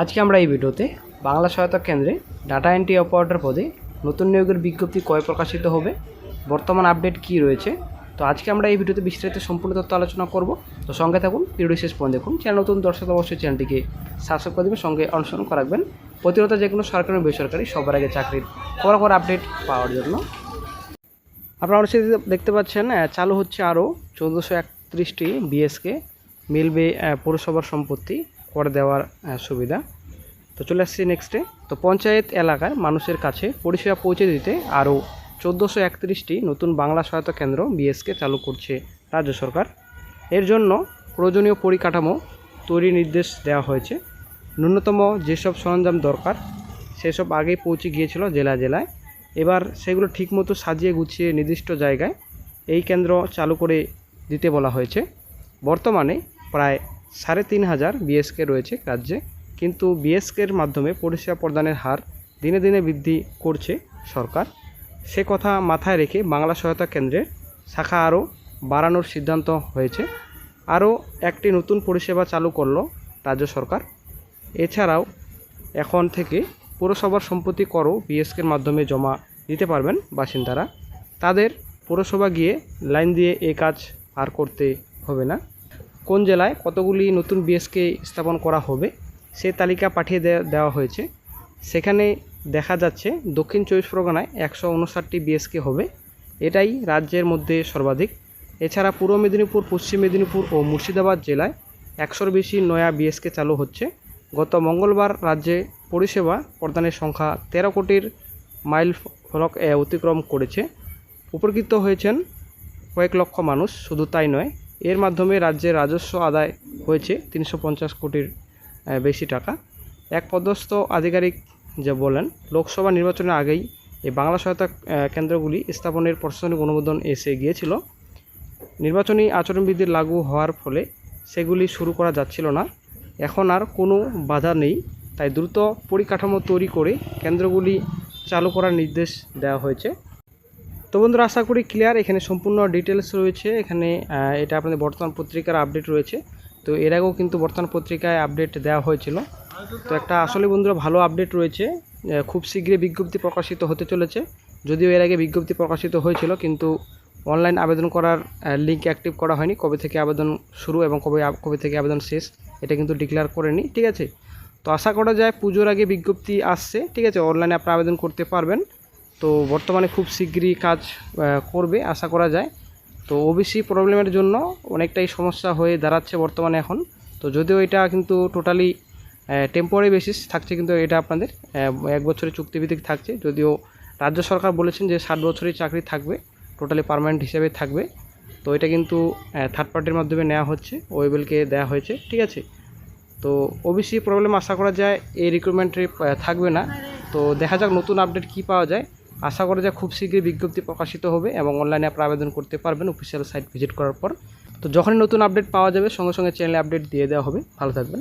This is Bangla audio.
আজকে আমরা এই ভিডিওতে বাংলা সহায়তা কেন্দ্রে ডাটা এন্ট্রি অপারেটর পদে নতুন নিয়োগের বিজ্ঞপ্তি কয় প্রকাশিত হবে, বর্তমান আপডেট কি রয়েছে, তো আজকে আমরা এই ভিডিওতে বিস্তারিত সম্পূর্ণ তথ্য আলোচনা করব। তো সঙ্গে থাকুন ভিডিও শেষ পর্যন্ত দেখুন। চ্যানেল নতুন, দর্শক অবশ্যই চ্যানেলটিকে সাবস্ক্রাইব করে দেবেন, সঙ্গে অনুসরণ রাখবেন। প্রতিরত যে কোনো সরকারি বেসরকারি সবার আগে চাকরির খবর খবর আপডেট পাওয়ার জন্য। আপনারা অবশ্যই দেখতে পাচ্ছেন চালু হচ্ছে আরও চৌদ্দশো একত্রিশটি বিএসকে মিলবে পৌরসভার সম্পত্তি। করে দেওয়ার সুবিধা। তো চলে আসছি নেক্সটে তো পঞ্চায়েত এলাকার মানুষের কাছে পরিষেবা পৌঁছে দিতে আরও চোদ্দোশো একত্রিশটি নতুন বাংলা সহায়তা কেন্দ্র বিএসকে চালু করছে রাজ্য সরকার। এর জন্য প্রয়োজনীয় পরিকাঠামো তৈরি নির্দেশ দেওয়া হয়েছে। ন্যূনতম যেসব সরঞ্জাম দরকার, সেসব আগেই পৌঁছে গিয়েছিল জেলা জেলায়। এবার সেগুলো ঠিকমতো সাজিয়ে গুছিয়ে নির্দিষ্ট জায়গায় এই কেন্দ্র চালু করে দিতে বলা হয়েছে। বর্তমানে প্রায় সাড়ে তিন হাজার বিএসকে রয়েছে রাজ্যে, কিন্তু বিএসকের মাধ্যমে পরিষেবা প্রদানের হার দিনে দিনে বৃদ্ধি করছে সরকার। সে কথা মাথায় রেখে বাংলা সহায়তা কেন্দ্রের শাখা আরও বাড়ানোর সিদ্ধান্ত হয়েছে। আরও একটি নতুন পরিষেবা চালু করল রাজ্য সরকার। এছাড়াও এখন থেকে পৌরসভার সম্পত্তি করও বিএসকের মাধ্যমে জমা দিতে পারবেন বাসিন্দারা। তাদের পৌরসভা গিয়ে লাইন দিয়ে এ কাজ আর করতে হবে না। কোন জেলায় কতগুলি নতুন বিএসকে স্থাপন করা হবে সে তালিকা পাঠিয়ে দেওয়া হয়েছে। সেখানে দেখা যাচ্ছে দক্ষিণ চব্বিশ পরগনায় একশো উনষাটটি বিএসকে হবে। এটাই রাজ্যের মধ্যে সর্বাধিক। এছাড়া পূর্ব মেদিনীপুর, পশ্চিম মেদিনীপুর ও মুর্শিদাবাদ জেলায় একশোর বেশি নয়া বিএসকে চালু হচ্ছে। গত মঙ্গলবার রাজ্যে পরিষেবা প্রদানের সংখ্যা তেরো কোটির মাইল ফলক অতিক্রম করেছে। উপকৃত হয়েছেন কয়েক লক্ষ মানুষ, শুধু তাই নয় এর মাধ্যমে রাজ্যের রাজস্ব আদায় হয়েছে তিনশো পঞ্চাশ কোটির বেশি টাকা। এক পদস্থ আধিকারিক যে বলেন, লোকসভা নির্বাচনের আগেই এই বাংলা সহায়তা কেন্দ্রগুলি স্থাপনের প্রশাসনিক অনুমোদন এসে গিয়েছিল। নির্বাচনী আচরণবিধি লাগু হওয়ার ফলে সেগুলি শুরু করা যাচ্ছিল না। এখন আর কোনো বাধা নেই। তাই দ্রুত পরিকাঠামো তৈরি করে কেন্দ্রগুলি চালু করার নির্দেশ দেওয়া হয়েছে। তো বন্ধুরা, আশা করি ক্লিয়ার এখানে সম্পূর্ণ ডিটেলস রয়েছে। এখানে এটা আপনাদের বর্তমান পত্রিকার আপডেট রয়েছে। তো এর আগেও কিন্তু বর্তমান পত্রিকায় আপডেট দেওয়া হয়েছিল। তো একটা আসলে বন্ধুরা ভালো আপডেট রয়েছে। খুব শীঘ্রই বিজ্ঞপ্তি প্রকাশিত হতে চলেছে। যদিও এর আগে বিজ্ঞপ্তি প্রকাশিত হয়েছিল, কিন্তু অনলাইন আবেদন করার লিঙ্ক অ্যাক্টিভ করা হয়নি। কবে থেকে আবেদন শুরু এবং কবে কবে থেকে আবেদন শেষ, এটা কিন্তু ডিক্লেয়ার করেনি। ঠিক আছে? তো আশা করা যায়, পুজোর আগে বিজ্ঞপ্তি আসছে। ঠিক আছে? অনলাইনে আপনারা আবেদন করতে পারবেন। তো বর্তমানে খুব শীঘ্রই কাজ করবে, আশা করা যায়। তো ওবিসি প্রবলেমের জন্য অনেকটাই সমস্যা হয়ে দাঁড়াচ্ছে বর্তমানে এখন। তো যদিও এটা কিন্তু টোটালি টেম্পোরারি বেসিস থাকছে, কিন্তু এটা আপনাদের এক বছরের চুক্তিভিত্তিক থাকছে। যদিও রাজ্য সরকার বলেছেন যে ষাট বছরের চাকরি থাকবে টোটালি পারমানেন্ট হিসেবে থাকবে। তো এটা কিন্তু থার্ড পার্টির মাধ্যমে নেওয়া হচ্ছে ওয়েবেলকে দেওয়া হয়েছে, ঠিক আছে? তো ওবিসি প্রবলেম আশা করা যায়, এই রিক্রুটমেন্টে থাকবে না। তো দেখা যাক নতুন আপডেট কি পাওয়া যায়। আশা করা যায় খুব শীঘ্রই বিজ্ঞপ্তি প্রকাশিত হবে এবং অনলাইনে আপনারা আবেদন করতে পারবেন অফিসিয়াল সাইট ভিজিট করার পর। তো যখনই নতুন আপডেট পাওয়া যাবে, সঙ্গে সঙ্গে চ্যানেলে আপডেট দিয়ে দেওয়া হবে। ভালো থাকবেন।